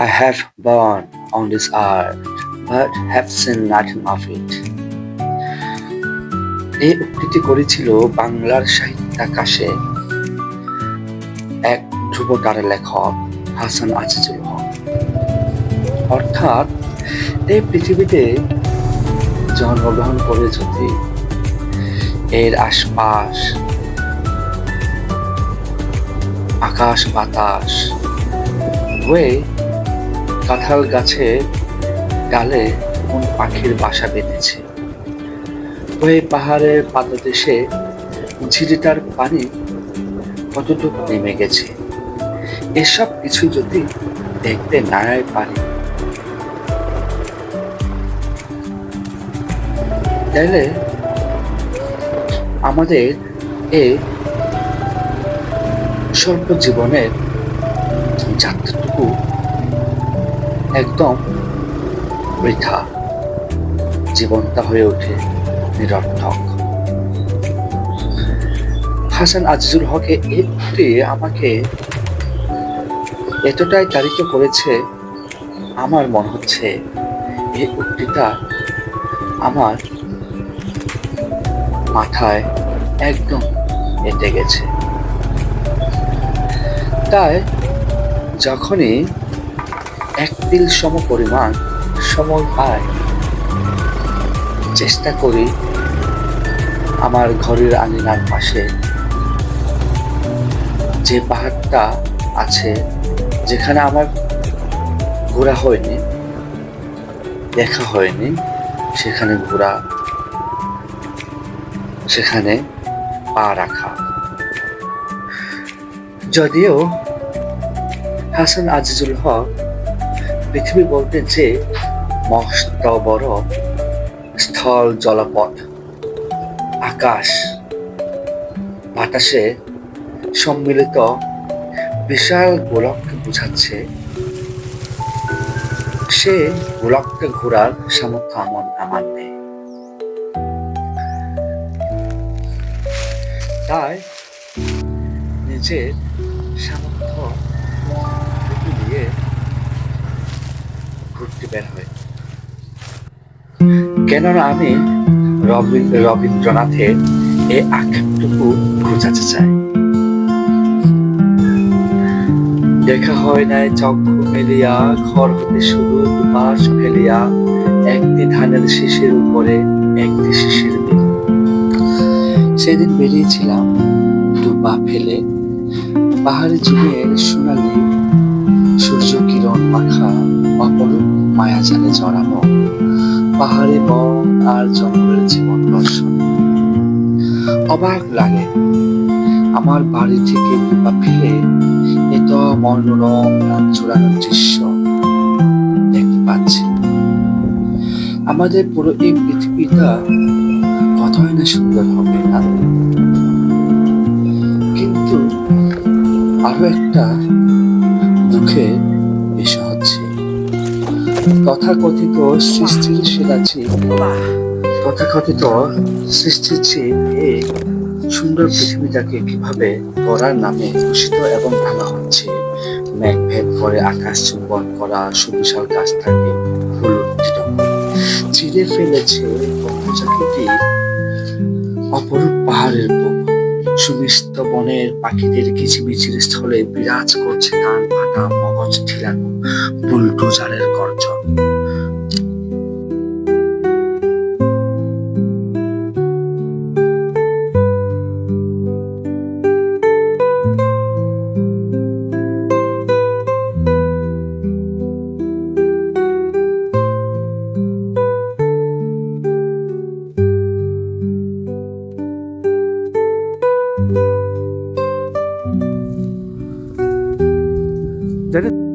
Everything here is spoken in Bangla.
I have born on this earth, but have seen nothing of it. এই উক্তিটি করেছিল বাংলার সাহিত্যাকাশে এক ধ্রুবতারা লেখক হাসান আজিজুল হক অর্থাৎ এই পৃথিবীতে জন্মগ্রহণ করে যদি এর আশপাশ আকাশ বাতাস হয়ে কাঁঠাল গাছে ডালে কোন পাখির বাসা বেঁধেছে? ওই পাহাড়ের পাদদেশে ঝিরিটার পানি কতটুকু নেমে গেছে? এসব কিছু যদি দেখতে নাড়াই পারি। তাহলে আমাদের এই স্বল্প জীবনের যাত্রাটুকু একদম বৃথা। জীবনটা হয়ে ওঠে নিরর্থক। হাসান আজিজুল হকে উক্তি আমাকে এতটাই তাড়িত করেছে, আমার মনে হচ্ছে এই উক্তিটা আমার মাথায় একদম এঁটে গেছে। তাই যখনই এক তিল সম পরিমাণ সময় পায় চেষ্টা করি আমার ঘরের আঙিনার পাশে। যে পাহাড়টা আছে, যেখানে আমার ঘোরা হয়নি, দেখা হয়নি, সেখানে ঘোরা, সেখানে পা রাখা। যদিও হাসান আজিজুল হক পৃথিবী বলতে যে মস্ত বড় স্থল জলপথ, আকাশ, বাতাসে সম্মিলিত বিশাল গোলককে বোঝাচ্ছে। সে গোলককে ঘোরার সামর্থ্য আমার আমার নেই। তাই নিজের সামর্থ্য ঘুরতে বের হয়। কেননা আমি রবীন্দ্রনাথের এই আক্ষেপটুকু ঘুচাতে চাই। দেখা হয় নাই চক্ষু মেলিয়া ঘর হতে শুধু দুপাশ ফেলিয়া, একটি ধানের শিশির উপরে একটি শিশির বিল সেদিন বেরিয়েছিলাম দুপা ফেলে। পাহাড়ি জমিয়ে সোনালি সূর্য কিরণ মাখা অপরূপ মায়াজালে জড়ানো পাহাড়ি বন আর জঙ্গলের জীবন দর্শন অবাক লাগে। আমার বাড়ি থেকে দুপা ফেলে এত মনোরম রাত চূড়ানোর দৃশ্য দেখতে পাচ্ছি। আমাদের পুরো এই পৃথিবীটা কতই না সুন্দর হবে না? কিন্তু আরও একটা দুঃখের বিষয় তথাকথিত সৃষ্টির শিলাচি তথাকথিত সৃষ্টির চেয়ে এই সুন্দর পৃথিবীটাকে কীভাবে গড়ার নামে দূষিত এবং ভাঙা হচ্ছে মেঘ ভেদ করে আকাশ চুম্বন করা সুবিশাল গাছটাকে উত্থিত চিরে ফেলেছে অপরূপ পাহাড়ের বুক, সুমিষ্ট বনের পাখিদের কিচিমিচির স্থলে বিরাজ করছে কান ফাটা মগজ ঠিলানো বুলডোজারের গর্জন। 你在这